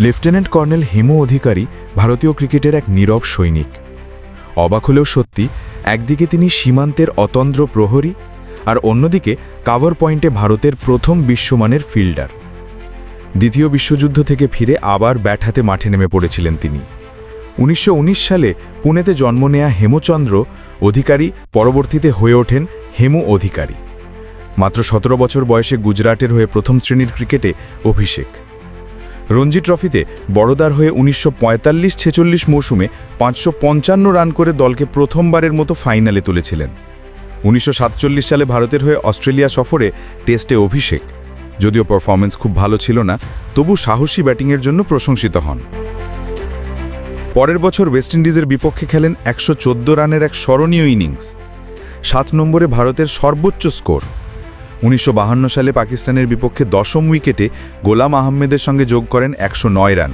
Lieutenant colonel Hemu অধিকারী ভারতীয় ক্রিকেটের এক নীরব সৈনিক। অবাক হলেও সত্যি, একদিকে তিনি সীমান্তের অতন্দ্র প্রহরী আর অন্যদিকে কাভার পয়েন্টে ভারতের প্রথম বিশ্বমানের ফিল্ডার। দ্বিতীয় বিশ্বযুদ্ধ থেকে ফিরে আবার ব্যাট হাতে মাঠে নেমে পড়েছিলেন তিনি। উনিশশো উনিশ সালে পুনেতে জন্ম নেয়া হেমচন্দ্র অধিকারী পরবর্তীতে হয়ে ওঠেন হেমু অধিকারী। মাত্র সতেরো বছর বয়সে গুজরাটের হয়ে প্রথম শ্রেণির ক্রিকেটে অভিষেক। রঞ্জি ট্রফিতে বড়দার হয়ে উনিশশো পঁয়তাল্লিশ ছেচল্লিশ মৌসুমে পাঁচশো পঞ্চান্ন রান করে দলকে প্রথমবারের মতো ফাইনালে তুলেছিলেন। উনিশশো সাতচল্লিশ সালে ভারতের হয়ে অস্ট্রেলিয়া সফরে টেস্টে অভিষেক। যদিও পারফরমেন্স খুব ভালো ছিল না, তবু সাহসী ব্যাটিংয়ের জন্য প্রশংসিত হন। পরের বছর ওয়েস্ট ইন্ডিজের বিপক্ষে খেলেন একশো চোদ্দ রানের এক স্মরণীয় ইনিংস সাত নম্বরে ভারতের সর্বোচ্চ স্কোর উনিশশো সালে পাকিস্তানের বিপক্ষে দশম উইকেটে গোলাম আহমেদের সঙ্গে যোগ করেন একশো নয় রান,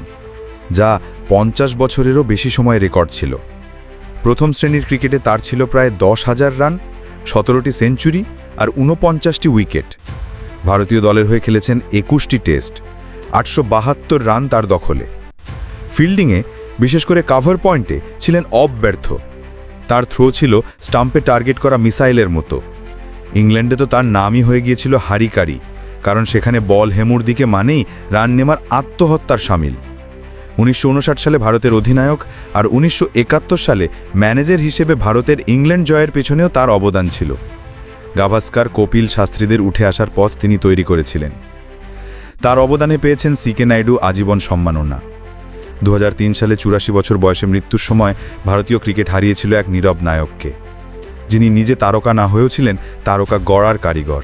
যা পঞ্চাশ বছরেরও বেশি সময় রেকর্ড ছিল। প্রথম শ্রেণির ক্রিকেটে তার ছিল প্রায় দশ হাজার রান, সতেরোটি সেঞ্চুরি আর ঊনপঞ্চাশটি উইকেট। ভারতীয় দলের হয়ে খেলেছেন একুশটি টেস্ট, আটশো বাহাত্তর রান তার দখলে। ফিল্ডিংয়ে বিশেষ করে কাভার পয়েন্টে ছিলেন অব্যর্থ। তার থ্রো ছিল স্টাম্পে টার্গেট করা মিসাইলের মতো। ইংল্যান্ডে তো তার নামই হয়ে গিয়েছিল হারিকারি, কারণ সেখানে বল হেমুর দিকে মানেই রান নেমার আত্মহত্যার সামিল। উনিশশো উনষাট সালে ভারতের অধিনায়ক আর উনিশশো একাত্তর সালে ম্যানেজার হিসেবে ভারতের ইংল্যান্ড জয়ের পেছনেও তার অবদান ছিল। গাভাস্কার, কপিল শাস্ত্রীদের উঠে আসার পথ তিনি তৈরি করেছিলেন। তার অবদানে পেয়েছেন সিকে নাইডু আজীবন সম্মাননা। দু হাজার তিন সালে চুরাশি বছর বয়সে মৃত্যুর সময় ভারতীয় ক্রিকেট হারিয়েছিল এক নীরব নায়ককে। যিনি নিজে তারকা না হয়েও ছিলেন তারকা গড়ার কারিগর।